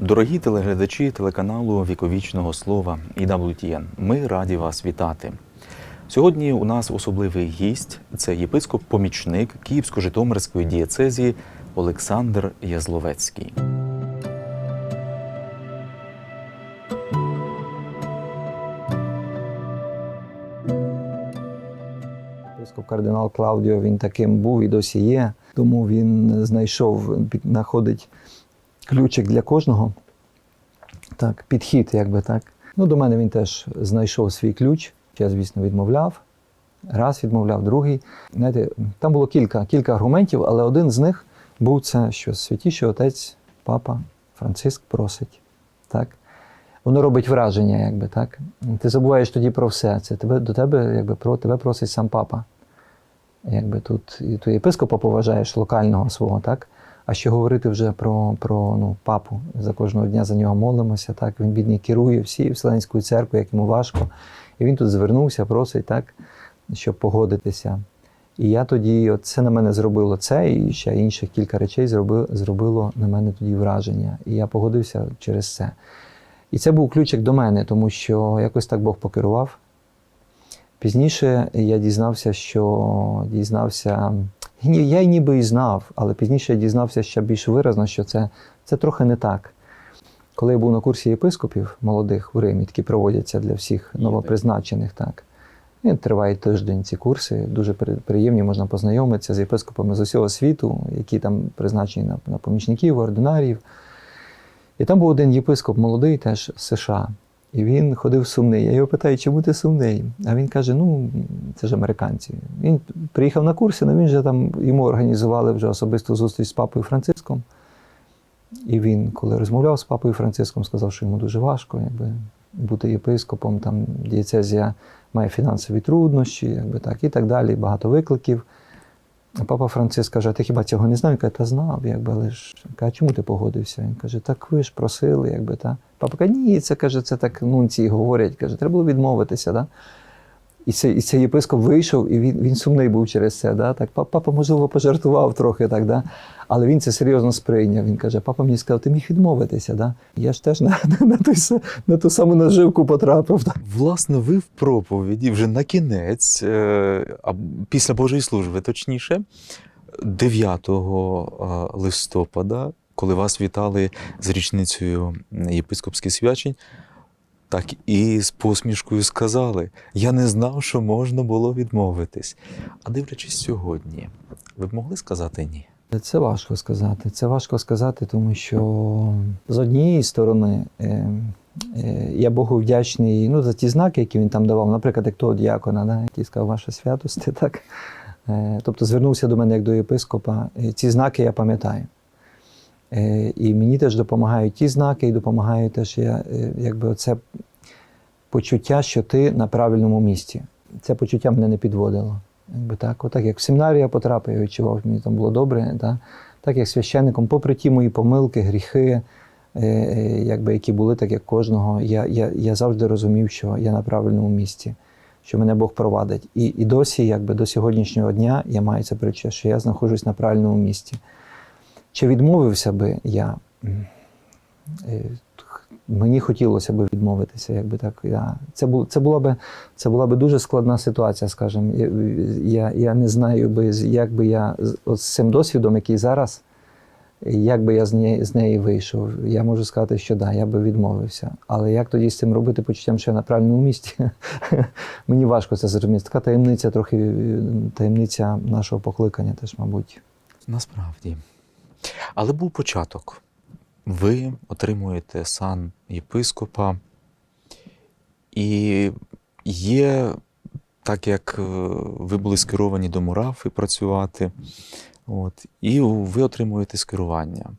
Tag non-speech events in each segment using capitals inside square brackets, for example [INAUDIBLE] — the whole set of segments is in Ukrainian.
Дорогі телеглядачі телеканалу Віковічного Слова і WTN, ми раді вас вітати. Сьогодні у нас особливий гість це єпископ-помічник Київсько-Житомирської дієцезії Олександр Язловецький. Кардинал Клаудіо він таким був і досі є. Тому він знайшов, знаходить ключик для кожного. Так, підхід, якби так. Ну, до мене він теж знайшов свій ключ. Я, звісно, відмовляв. Раз відмовляв, другий. Знаєте, там було кілька, кілька аргументів, але один з них був це, що святіший отець, папа Франциск просить. Так? Воно робить враження, якби так. Ти забуваєш тоді про все. Це тебе до тебе, якби про тебе просить сам папа. Якби тут і ти єпископа поважаєш локального свого, так? А що говорити вже про, про ну, папу? За кожного дня за нього молимося, так? Він бідний керує всією Вселенською церквою, як йому важко. І він тут звернувся, просить, так, щоб погодитися. І я тоді, от це на мене зробило це, і ще інших кілька речей зробило, зробило на мене тоді враження. І я погодився через це. І це був ключик до мене, тому що якось так Бог покерував. Пізніше я дізнався, що дізнався. Ні, я й ніби і знав, але пізніше я дізнався ще більш виразно, що це, це трохи не так. Коли я був на курсі єпископів молодих в Римі, які проводяться для всіх новопризначених, так. І тривають тиждень ці курси, дуже приємні, можна познайомитися з єпископами з усього світу, які там призначені на, на помічників, ординарів. І там був один єпископ молодий, теж з США. І він ходив сумний. Я його питаю, чому ти сумний? А він каже: ну, це ж американці. Він приїхав на курси, але він же там йому організували вже особисту зустріч з папою Франциском. І він, коли розмовляв з папою Франциском, сказав, що йому дуже важко якби, бути єпископом. Там дієцезія має фінансові труднощі, якби так, і так далі, багато викликів. А Папа Франциск каже, ти хіба цього не знав? Він каже, та знав, якби, але ж каже, чому ти погодився? Він каже, так ви ж просили, якби та. Папа каже, ні, це каже, це так нунці говорять. Каже, треба було відмовитися. Да? І цей, і цей єпископ вийшов, і він, він сумний був через це. Да? Так, папа, можливо, пожартував трохи, так, да? але він це серйозно сприйняв. Він каже, папа мені сказав, ти міг відмовитися. Да? Я ж теж на, [LAUGHS] на, на, с- на ту саму наживку потрапив. Да? Власне, ви в проповіді вже на кінець, е, а після Божої служби, точніше, 9 листопада, коли вас вітали з річницею єпископських свячень, так і з посмішкою сказали: Я не знав, що можна було відмовитись. А дивлячись сьогодні, ви б могли сказати ні? Це важко сказати. Це важко сказати, тому що з однієї сторони е, е, я Богу вдячний ну, за ті знаки, які він там давав, наприклад, як того діакона, да, який сказав ваша святості, [LAUGHS] так. Е, тобто звернувся до мене як до єпископа. Ці знаки я пам'ятаю. Е, І мені теж допомагають ті знаки, і допомагає теж я, е, якби оце почуття, що ти на правильному місці. Це почуття мене не підводило. Якби так, отак, як в семінарію я потрапив, я відчував, мені там було добре, так, так як священником, попри ті мої помилки, гріхи, е, якби, які були, так як кожного, я, я, я завжди розумів, що я на правильному місці, що мене Бог провадить. І, і досі, якби до сьогоднішнього дня, я маю це причуття, що я знаходжусь на правильному місці. Чи відмовився би я? Е, Мені хотілося б відмовитися, якби так. Я, це, бу, це, була би, це була би дуже складна ситуація, скажімо. Я, я, не знаю, би, як би я от з цим досвідом, який зараз, як би я з неї, з неї вийшов. Я можу сказати, що да, я би відмовився. Але як тоді з цим робити почуттям, що я на правильному місці? [LAUGHS] Мені важко це зрозуміти. Така таємниця, трохи таємниця нашого покликання теж, мабуть. Насправді. Але був початок. Ви отримуєте сан єпископа, і є, так як е, ви були скеровані до Мурафи працювати, от, і ви отримуєте скерування.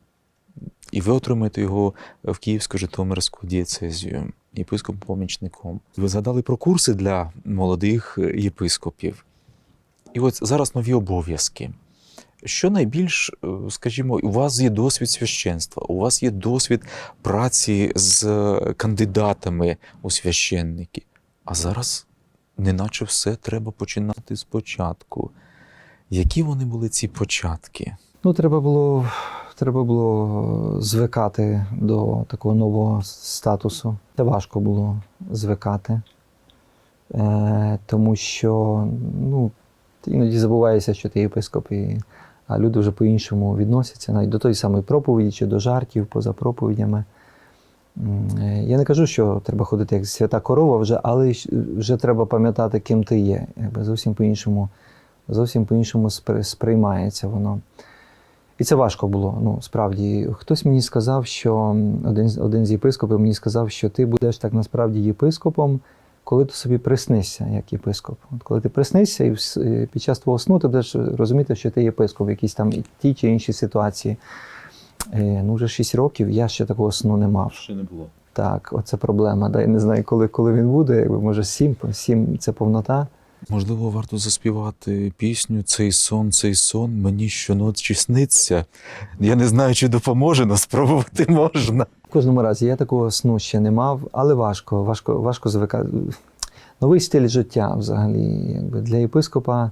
І ви отримуєте його в Київсько-Житомирську дієцезію, єпископом-помічником. Ви згадали про курси для молодих єпископів. І от зараз нові обов'язки. Що найбільш, е, скажімо, у вас є досвід священства, у вас є досвід праці з кандидатами у священники. А зараз, неначе все треба починати спочатку. Які вони були ці початки? Ну, треба було треба було звикати до такого нового статусу. Це важко було звикати, е, тому що ну, іноді забуваєшся, що ти єпископ, і, а люди вже по-іншому відносяться, навіть до тої самої проповіді чи до жартів поза проповідями. Е, Я не кажу, що треба ходити як свята корова вже, але вже треба пам'ятати, ким ти є. Якби зовсім по-іншому, зовсім по-іншому сприймається воно. І це важко було. Ну, справді, хтось мені сказав, що один, один з єпископів мені сказав, що ти будеш так насправді єпископом, коли ти собі приснишся як єпископ. От коли ти приснишся, і під час твого сну ти будеш розуміти, що ти єпископ в якійсь там тій чи іншій ситуації. Е, Ну, вже 6 років я ще такого сну не мав. Ще не було. Так, оце проблема. Да, я не знаю, коли, коли він буде, якби може сім, сім це повнота. Можливо, варто заспівати пісню Цей сон, цей сон мені щоночі сниться. Я не знаю, чи допоможе, але спробувати можна. В кожному разі я такого сну ще не мав, але важко, важко, важко звикати. Новий стиль життя взагалі. Якби для єпископа,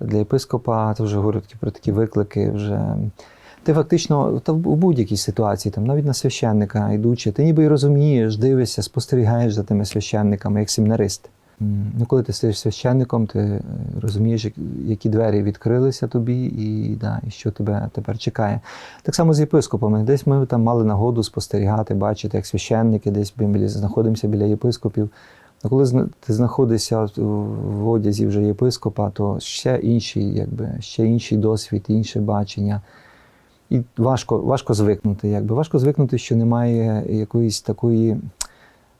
для єпископа, то вже говорю про такі виклики. Вже. Ти фактично та в будь-якій ситуації, там, навіть на священника йдучи, ти ніби й розумієш, дивишся, спостерігаєш за тими священниками, як семінарист. Ну, коли ти стаєш священником, ти е, розумієш, які двері відкрилися тобі, і, да, і що тебе тепер чекає. Так само з єпископами. Десь ми там мали нагоду спостерігати, бачити, як священники, десь знаходимося біля єпископів. А коли ти знаходишся в одязі вже єпископа, то ще інший, якби, ще інший досвід, інше бачення. І важко, важко звикнути, якби. Важко звикнути, що немає якоїсь такої,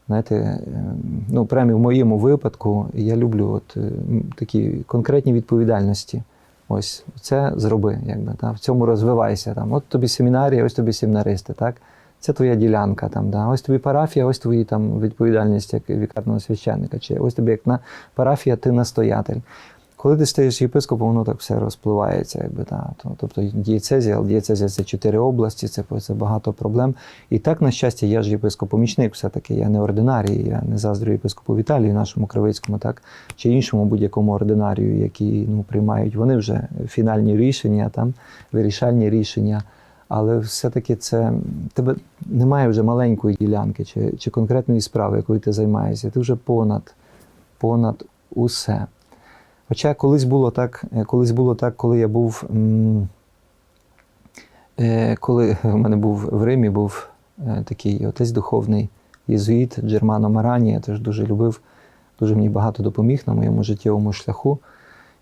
знаєте, ем, ну, прямо в моєму випадку я люблю от, е, такі конкретні відповідальності. Ось це зроби, якби та в цьому розвивайся. Там, от тобі семінарія, ось тобі семінаристи, так? Це твоя ділянка, там, да? ось тобі парафія, ось твої там відповідальність як вікарного священника, чи ось тобі як на парафія, ти настоятель. Коли ти стаєш єпископом, воно так все розпливається, якби та. Тобто дієцезія, але дієцезія це чотири області, це, це багато проблем. І так, на щастя, я ж єпископ-помічник, все-таки я не ординарій, я не заздрю єпископу Віталію, нашому Кривицькому, так, чи іншому будь-якому ординарію, які ну, приймають вони вже фінальні рішення, там, вирішальні рішення. Але все-таки це тебе немає вже маленької ділянки чи, чи конкретної справи, якою ти займаєшся. Ти вже понад, понад усе. Хоча колись було так, е, колись було так, коли я був. е, Коли [LAUGHS] в мене був в Римі, був е, такий отець духовний єзуїт Джермано Марані, я теж дуже любив, дуже мені багато допоміг на моєму життєвому шляху.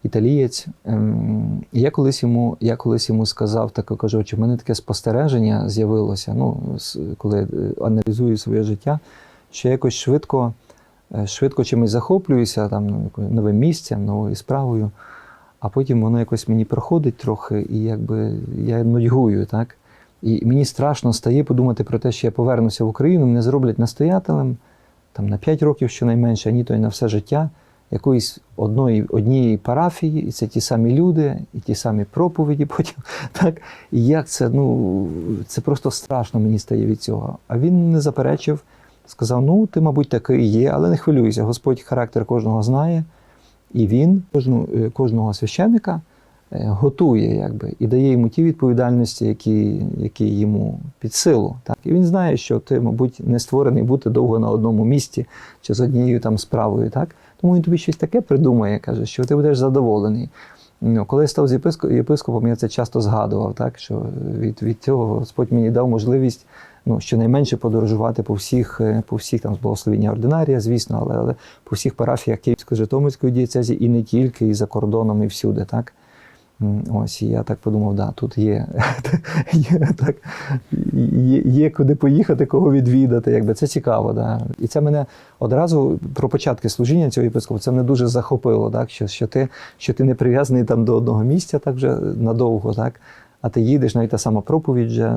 Італієць. Ем, Я колись йому, я колись йому сказав, так кажу, чи в мене таке спостереження з'явилося, ну, коли аналізую своє життя, що я якось швидко швидко чимось захоплююся, там, ну, новим місцем, новою справою, а потім воно якось мені проходить трохи, і якби я нудьгую, так? І мені страшно стає подумати про те, що я повернуся в Україну, мене зроблять настоятелем там, на 5 років щонайменше, а ні то й на все життя якоїсь одної, однієї парафії, і це ті самі люди, і ті самі проповіді потім. [LAUGHS] Так? І як це, ну, це просто страшно мені стає від цього. А він не заперечив, сказав: ну, ти, мабуть, такий є, але не хвилюйся, Господь характер кожного знає, і він е, кожного священника е, готує якби, і дає йому ті відповідальності, які, які йому під силу. Так? І він знає, що ти, мабуть, не створений бути довго на одному місці чи з однією там справою. Так? Тому він тобі щось таке придумає, каже, що ти будеш задоволений. Ну, коли я став з єпископом, я це часто згадував, так, що від, від цього Господь мені дав можливість ну, щонайменше подорожувати по всіх, е, по всіх там з благословення ординарія, звісно, але, але по всіх парафіях Київсько-Житомирської дієцезії і не тільки, і за кордоном, і всюди. Так? Ось, і я так подумав, да, тут є, [LAUGHS] є, так, є, є куди поїхати, кого відвідати. Якби. Це цікаво. Да. І це мене одразу про початки служіння цього єпископа, це мене дуже захопило, так, що, що, ти, що ти не прив'язаний там до одного місця так вже надовго, так, а ти їдеш, навіть та сама проповідь вже,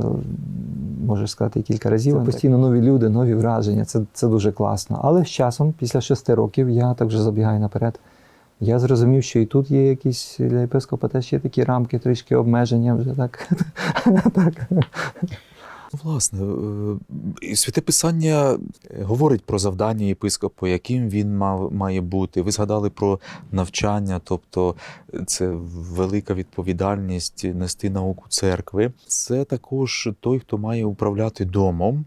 можеш сказати, кілька разів. Це постійно нові люди, нові враження. Це, це дуже класно. Але з часом, після шести років, я так вже забігаю наперед. Я зрозумів, що і тут є якісь для єпископа теж є такі рамки, трішки обмеження вже так. [LAUGHS] Власне, е, святе писання говорить про завдання єпископа, яким він мав, має бути. Ви згадали про навчання, тобто це велика відповідальність нести науку церкви. Це також той, хто має управляти домом.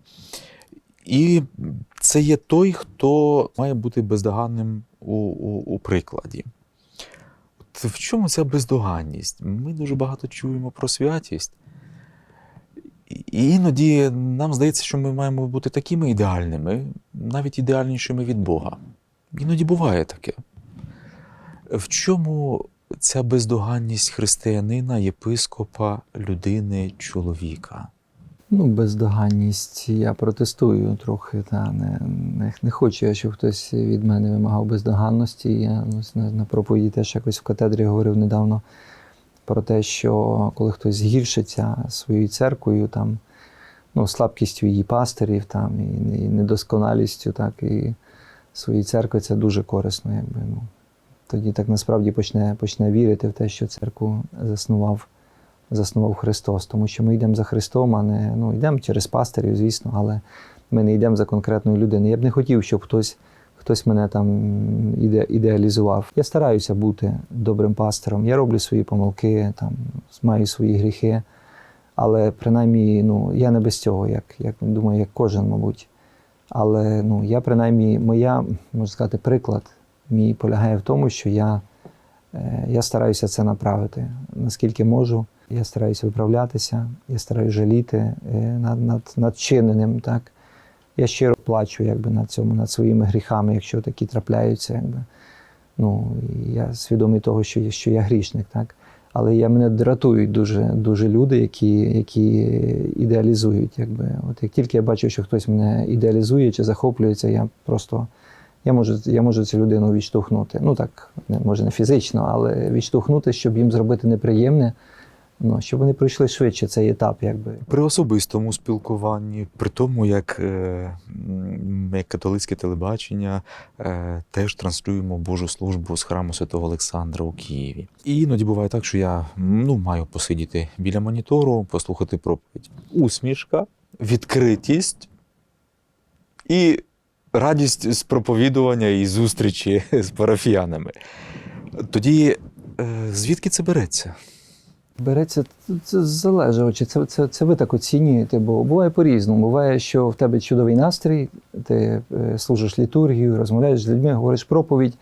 І це є той, хто має бути бездоганним у, у, у прикладі. От в чому ця бездоганність? Ми дуже багато чуємо про святість. І іноді нам здається, що ми маємо бути такими ідеальними, навіть ідеальнішими від Бога. Іноді буває таке. В чому ця бездоганність християнина, єпископа, людини, чоловіка? Ну, бездоганність я протестую трохи. Та, не, не, не хочу я, щоб хтось від мене вимагав бездоганності. Я ну, на, проповіді теж якось в катедрі говорив недавно про те, що коли хтось згіршиться своєю церквою, там, ну, слабкістю її пастирів там, і, недосконалістю, так, і своєї церкви, це дуже корисно. Якби, ну. Тоді так насправді почне, почне вірити в те, що церкву заснував заснував Христос, тому що ми йдемо за Христом, а не ну, йдемо через пастирів, звісно, але ми не йдемо за конкретною людиною. Я б не хотів, щоб хтось, хтось мене там іде, ідеалізував. Я стараюся бути добрим пастором, я роблю свої помилки, там, маю свої гріхи, але принаймні ну, я не без цього, як, як думаю, як кожен, мабуть. Але ну, я принаймні, моя, можна сказати, приклад мій полягає в тому, що я, е, я стараюся це направити, наскільки можу. Я стараюся виправлятися, я стараюся жаліти е, над, над, над чиненим. Так? Я щиро плачу якби, над цьому, над своїми гріхами, якщо такі трапляються. Якби. Ну, я свідомий того, що, я- що я грішник. Так? Але я, мене дратують дуже, дуже люди, які, які ідеалізують. Якби. От як тільки я бачу, що хтось мене ідеалізує чи захоплюється, я просто я можу, я можу цю людину відштовхнути. Ну так, може не фізично, але відштовхнути, щоб їм зробити неприємне. Ну, щоб вони пройшли швидше цей етап, якби. При особистому спілкуванні, при тому, як, е, як католицьке телебачення е, теж транслюємо Божу службу з храму святого Олександра у Києві. І іноді буває так, що я ну, маю посидіти біля монітору, послухати проповідь. Усмішка, відкритість і радість з проповідування і зустрічі з парафіянами. Тоді е, звідки це береться? Береться це залежить, це, це, це ви так оцінюєте, бо буває по-різному. Буває, що в тебе чудовий настрій, ти е, служиш літургію, розмовляєш з людьми, говориш проповідь,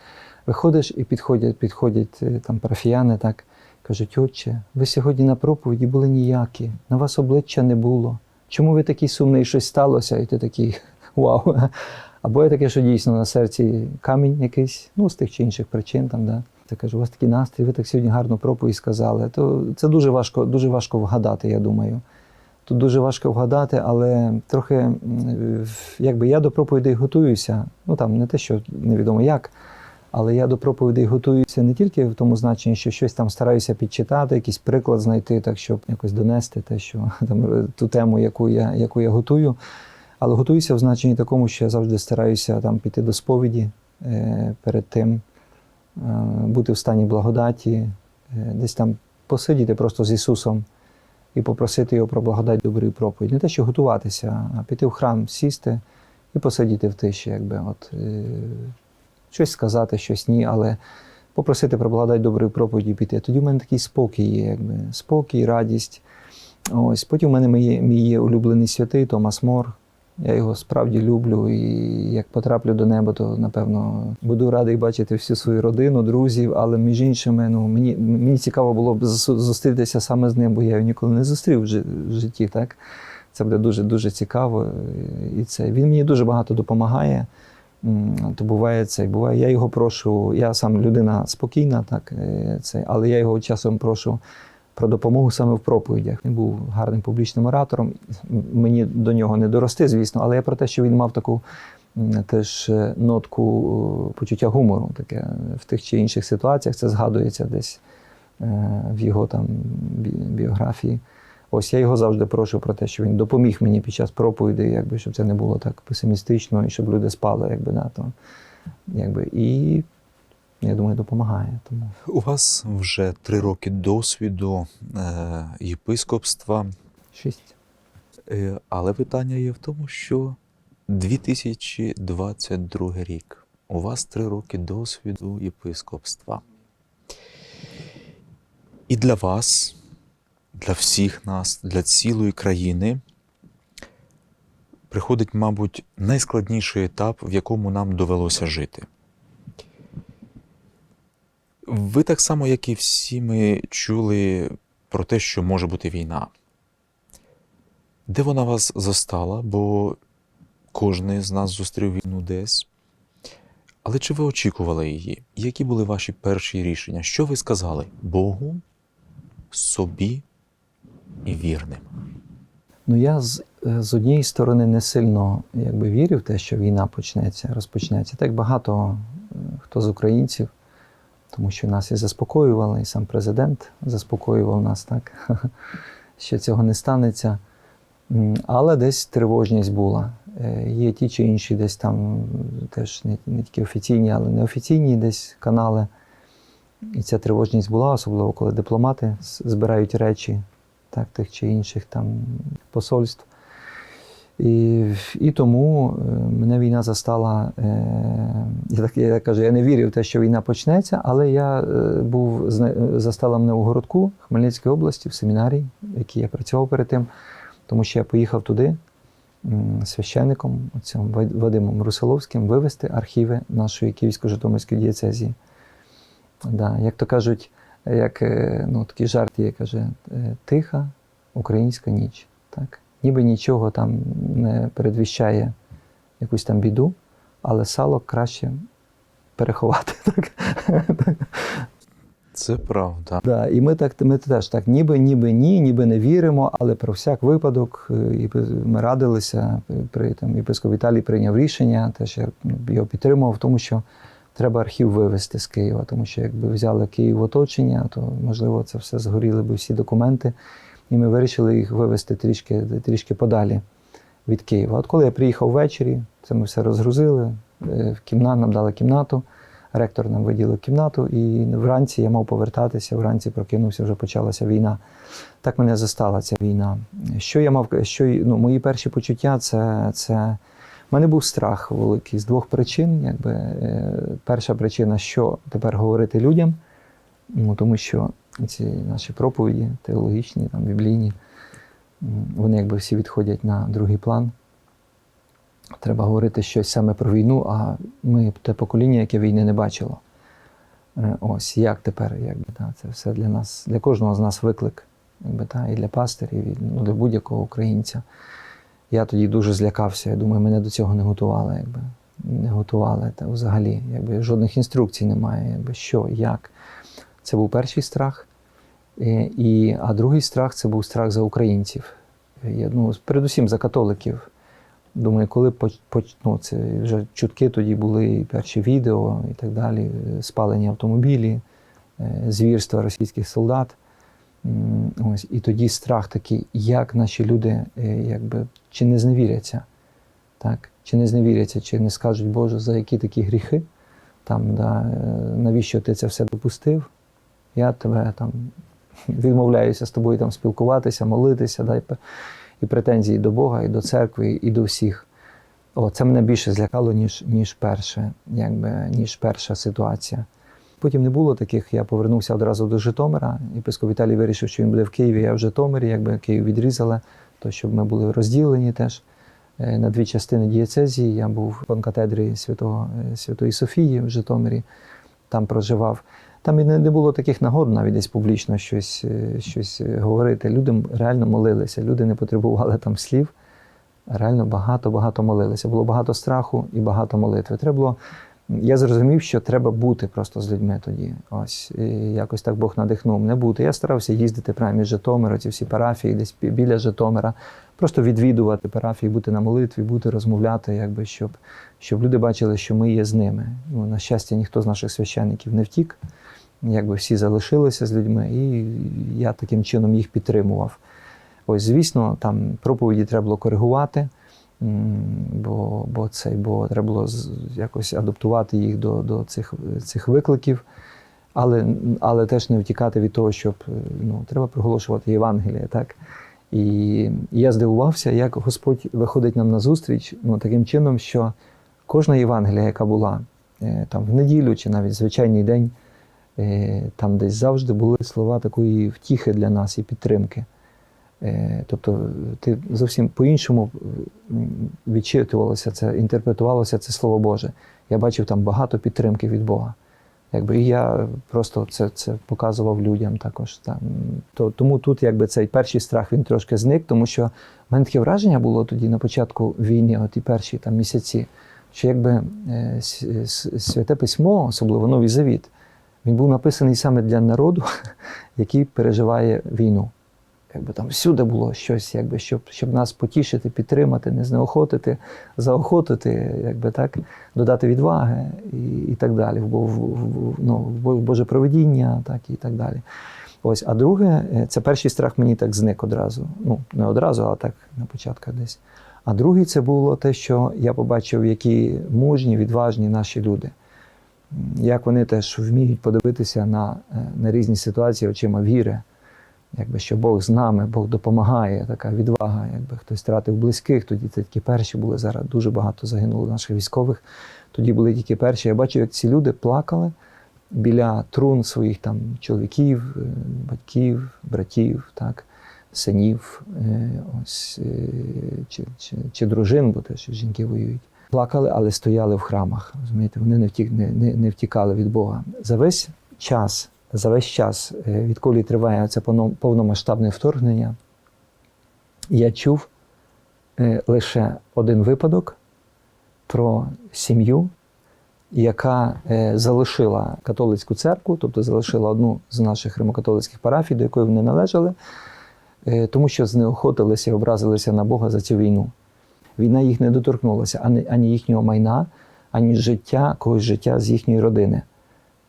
виходиш і підходять, підходять е, там парафіяни, так кажуть: Отче, ви сьогодні на проповіді були ніякі, на вас обличчя не було. Чому ви такий сумний, щось сталося? І ти такий вау. [LAUGHS] Або є таке, що дійсно на серці камінь якийсь, ну з тих чи інших причин там, да. Ти кажу, у вас такий настрій, ви так сьогодні гарну проповідь сказали. То це дуже важко, дуже важко вгадати, я думаю. Тут дуже важко вгадати, але трохи якби я до проповідей готуюся. Ну там не те, що невідомо як, але я до проповідей готуюся не тільки в тому значенні, що щось там стараюся підчитати, якийсь приклад знайти, так щоб якось донести те, що [LAUGHS] там ту тему, яку я, яку я готую. Але готуюся в значенні такому, що я завжди стараюся там піти до сповіді е, перед тим, е, бути в стані благодаті, е, десь там посидіти просто з Ісусом і попросити Його про благодать доброї проповіді. Не те, що готуватися, а піти в храм, сісти і посидіти в тиші, якби от, е, щось сказати, щось ні, але попросити про благодать доброї проповіді піти. Тоді в мене такий спокій є, якби спокій, радість. Ось потім в мене мій, мій є улюблений святий Томас Мор. Я його справді люблю, і як потраплю до неба, то напевно буду радий бачити всю свою родину, друзів. Але між іншими, ну мені, мені цікаво було б зустрітися саме з ним, бо я його ніколи не зустрів в житті. Так це буде дуже дуже цікаво. І це він мені дуже багато допомагає. То буває це, буває. Я його прошу. Я сам людина спокійна, так е, це, але я його часом прошу про допомогу саме в проповідях. Він був гарним публічним оратором. Мені до нього не дорости, звісно, але я про те, що він мав таку теж е, нотку е, почуття гумору, таке в тих чи інших ситуаціях. Це згадується десь е, в його там біографії. Ось я його завжди прошу про те, що він допоміг мені під час проповіді, якби щоб це не було так песимістично і щоб люди спали, якби да, то, якби, і я думаю, допомагає. Тому. У вас вже три роки досвіду е, єпископства. Шість. Е, Але питання є в тому, що 2022 рік. У вас три роки досвіду єпископства. І для вас, для всіх нас, для цілої країни приходить, мабуть, найскладніший етап, в якому нам довелося жити. Ви так само, як і всі ми чули про те, що може бути війна. Де вона вас застала, бо кожен з нас зустрів війну десь. Але чи ви очікували її? Які були ваші перші рішення? Що ви сказали Богу, собі і вірним? Ну я з, е, з однієї сторони не сильно якби вірив в те, що війна почнеться, розпочнеться. Так багато е, хто з українців, тому що нас і заспокоювали, і сам президент заспокоював нас так, [LAUGHS] що цього не станеться. Але десь тривожність була. Е, Є ті чи інші десь там теж не, не тільки офіційні, але неофіційні десь канали. І ця тривожність була, особливо коли дипломати збирають речі так, тих чи інших там посольств. І, і тому е, мене війна застала. Е, я, так, я кажу, я не вірив в те, що війна почнеться, але я е, був застала мене у городку Хмельницької області, в семінарії, в якій я працював перед тим, тому що я поїхав туди священником, Вад- Вадимом Русиловським, вивести архіви нашої Київсько-Житомирської дієцезії. Да, як то кажуть, як ну, такий жарт є, каже, тиха українська ніч. Так? Ніби нічого там не передвіщає якусь там біду, але сало краще переховати. [LAUGHS] Так? Це правда. Да, і ми так ми теж так, ніби, ніби ні, ніби не віримо, але про всяк випадок е, і ми радилися. При там єпископ Віталій прийняв рішення, теж я ну, його підтримував, тому що треба архів вивезти з Києва, тому що якби взяли Київ в оточення, то можливо це все згоріли би всі документи, і ми вирішили їх вивезти трішки, трішки подалі від Києва. От коли я приїхав ввечері, це ми все розгрузили, е, в кімнату нам дали кімнату. Ректор нам виділив кімнату, і вранці я мав повертатися. Вранці прокинувся, вже почалася війна. Так мене застала ця війна. Що я мав, що ну, мої перші почуття це, це в мене був страх великий з двох причин. Якби, е, перша причина, що тепер говорити людям, ну, тому що ці наші проповіді теологічні, там, біблійні, вони якби всі відходять на другий план. Треба говорити щось саме про війну, а ми те покоління, яке війни не бачило. Е, Ось як тепер, якби, та, це все для нас, для кожного з нас виклик, якби, та, і для пастирів, і ну, для будь-якого українця. Я тоді дуже злякався. Я думаю, мене до цього не готували. Якби. Не готували та, взагалі. Якби, жодних інструкцій немає. Якби, що, як. Це був перший страх. Е, І, а другий страх це був страх за українців. Я, ну, передусім за католиків. Думаю, коли ну, це вже чутки тоді були перші відео і так далі, е, спалені автомобілі, е, звірства російських солдат. Ось, і тоді страх такий, як наші люди е, якби, чи не зневіряться, так? чи не зневіряться, чи не скажуть, Боже, за які такі гріхи, там, да, е, навіщо ти це все допустив? Я тебе там [LAUGHS] відмовляюся з тобою там спілкуватися, молитися, да, і претензії до Бога, і до церкви, і до всіх. О, це мене більше злякало, ніж, ніж, перше, якби, ніж перша ситуація. Потім не було таких, я повернувся одразу до Житомира. Єпископ Віталій вирішив, що він буде в Києві, я в Житомирі, якби Київ відрізали, то щоб ми були розділені теж е, на дві частини дієцезії. Я був в катедрі Святого, е, Святої Софії в Житомирі, там проживав. Там і не, було таких нагод навіть десь публічно щось, е, щось е, говорити. Люди реально молилися, люди не потребували там слів. Реально багато-багато молилися. Було багато страху і багато молитви. Треба було. Я зрозумів, що треба бути просто з людьми тоді. Ось і якось так Бог надихнув мене бути. Я старався їздити прямо із Житомира, ці всі парафії, десь біля Житомира, просто відвідувати парафії, бути на молитві, бути, розмовляти, якби щоб, щоб люди бачили, що ми є з ними. Ну, на щастя, ніхто з наших священників не втік. Якби всі залишилися з людьми, і я таким чином їх підтримував. Ось, звісно, там проповіді треба було коригувати, бо, бо, це, бо треба було якось адаптувати їх до, до цих, цих викликів, але, але теж не втікати від того, щоб е, ну, треба проголошувати Євангеліє, так? І я здивувався, як Господь виходить нам на зустріч ну, таким чином, що кожна Євангелія, яка була е, там в неділю чи навіть звичайний день, е, там десь завжди були слова такої втіхи для нас і підтримки. Е, Тобто ти зовсім по-іншому відчитувалося це, інтерпретувалося це Слово Боже. Я бачив там багато підтримки від Бога. Якби і я просто це, це показував людям також. Там. То, тому тут якби цей перший страх він трошки зник, тому що в мене таке враження було тоді на початку війни, от і перші там місяці, що якби е, святе письмо, особливо Новий Завіт, він був написаний саме для народу, [LAUGHS] який переживає війну. Якби там всюди було щось, якби, щоб, щоб нас потішити, підтримати, не знеохотити, заохотити, якби так, додати відваги і, і так далі, в, в, в, ну, в Боже проведіння, так і так далі. Ось, а друге, е, це перший страх мені так зник одразу. Ну, не одразу, а так на початку десь. А другий це було те, що я побачив, які мужні, відважні наші люди. Як вони теж вміють подивитися на, е, на різні ситуації очима віри, якби що Бог з нами, Бог допомагає, така відвага, якби хтось втратив близьких, тоді це тільки перші були. Зараз дуже багато загинуло наших військових. Тоді були тільки перші. Я бачив, як ці люди плакали біля трун своїх там чоловіків, е, батьків, братів, так, синів, е, ось, е, чи, чи, чи дружин, бо теж жінки воюють. Плакали, але стояли в храмах. Розумієте, вони не, втік, не, не, не втікали від Бога. За весь час, за весь час, е, відколи триває це повномасштабне вторгнення, я чув е, лише один випадок про сім'ю, яка е, залишила католицьку церкву, тобто залишила одну з наших римокатолицьких парафій, до якої вони належали, тому що знеохотилися і образилися на Бога за цю війну. Війна їх не доторкнулася ані їхнього майна, ані життя, когось життя з їхньої родини.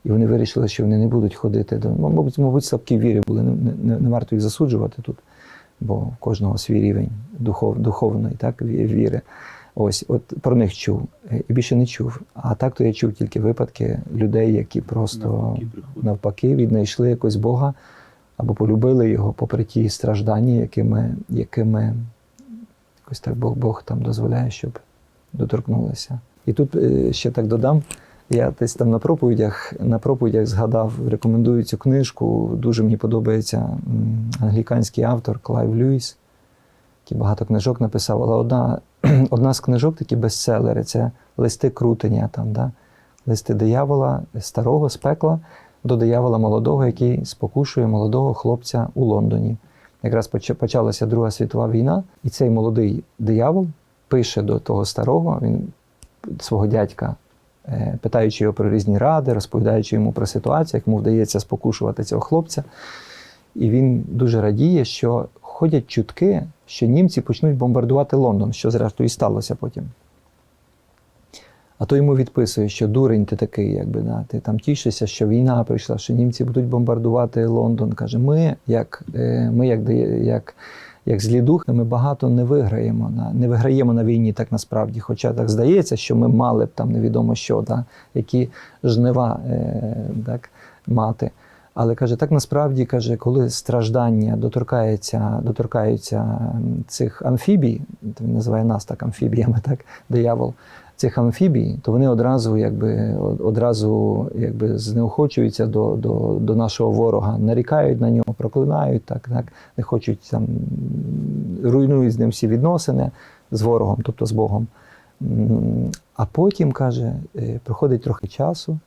І вони вирішили, що вони не будуть ходити до. Мабуть, мабуть, слабкі в вірі були. Не, не, не варто їх засуджувати тут, бо в кожного свій рівень духов, духовної так, віри. Ось, от про них чув і більше не чув. А так то я чув тільки випадки людей, які просто Навпаки навпаки віднайшли якось Бога або полюбили його попри ті страждання, якими, якими якось так Бог, Бог там дозволяє, щоб доторкнулися. І тут е, ще так додам. Я десь там на проповідях, на проповідях згадав, рекомендую цю книжку. Дуже мені подобається англіканський автор Клайв Льюіс, який багато книжок написав. Але одна, [CLEARS THROAT] одна з книжок, такі бестселери, це листи крутення, там, да? листи диявола старого з пекла до диявола молодого, який спокушує молодого хлопця у Лондоні. Якраз почалася Друга світова війна, і цей молодий диявол пише до того старого, він свого дядька, питаючи його про різні ради, розповідаючи йому про ситуацію, як йому вдається спокушувати цього хлопця. І він дуже радіє, що ходять чутки, що німці почнуть бомбардувати Лондон, що зрештою і сталося потім. А то йому відписує, що дурень ти такий, якби да, ти там тішишся, що війна прийшла, що німці будуть бомбардувати Лондон. Каже, ми, як, е, ми як, як, як злі духи, ми багато не виграємо на не виграємо на війні так насправді. Хоча так здається, що ми мали б там невідомо що, да, які жнива е, так, мати. Але каже, так насправді каже, коли страждання доторкається, доторкаються цих амфібій, він називає нас так амфібіями, так, диявол, цих амфібій, то вони одразу, якби, одразу якби, знеохочуються до, до, до нашого ворога, нарікають на нього, проклинають, так, так, не хочуть там, руйнують з ним всі відносини з ворогом, тобто з Богом. А потім, каже, е, проходить трохи часу,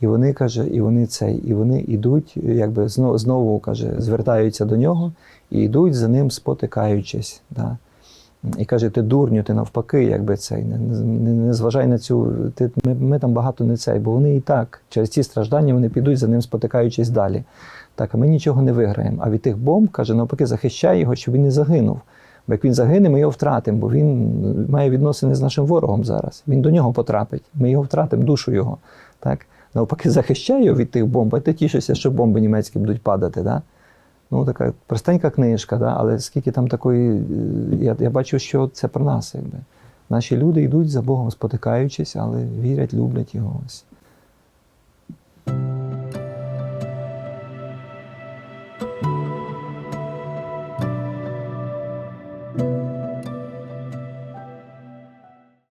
і вони каже, і вони цей, і вони йдуть, якби знову, знову каже, звертаються до нього і йдуть за ним, спотикаючись. Да. І каже, ти дурню, ти навпаки, якби цей, не, не, не зважай на цю. Ти, ми, ми там багато не цей, бо вони і так, через ці страждання вони підуть за ним, спотикаючись далі. Так, а ми нічого не виграємо. А від тих бомб, каже, навпаки, захищай його, щоб він не загинув. Бо як він загине, ми його втратимо, бо він має відносини з нашим ворогом зараз. Він до нього потрапить. Ми його втратимо, душу його. Так? Навпаки, захищай його від тих бомб, а ти тішишся, що бомби німецькі будуть падати. Да? Ну, така простенька книжка, да? але скільки там такої, е, я я бачу, що це про нас. якби. Наші люди йдуть за Богом, спотикаючись, але вірять, люблять його. ось.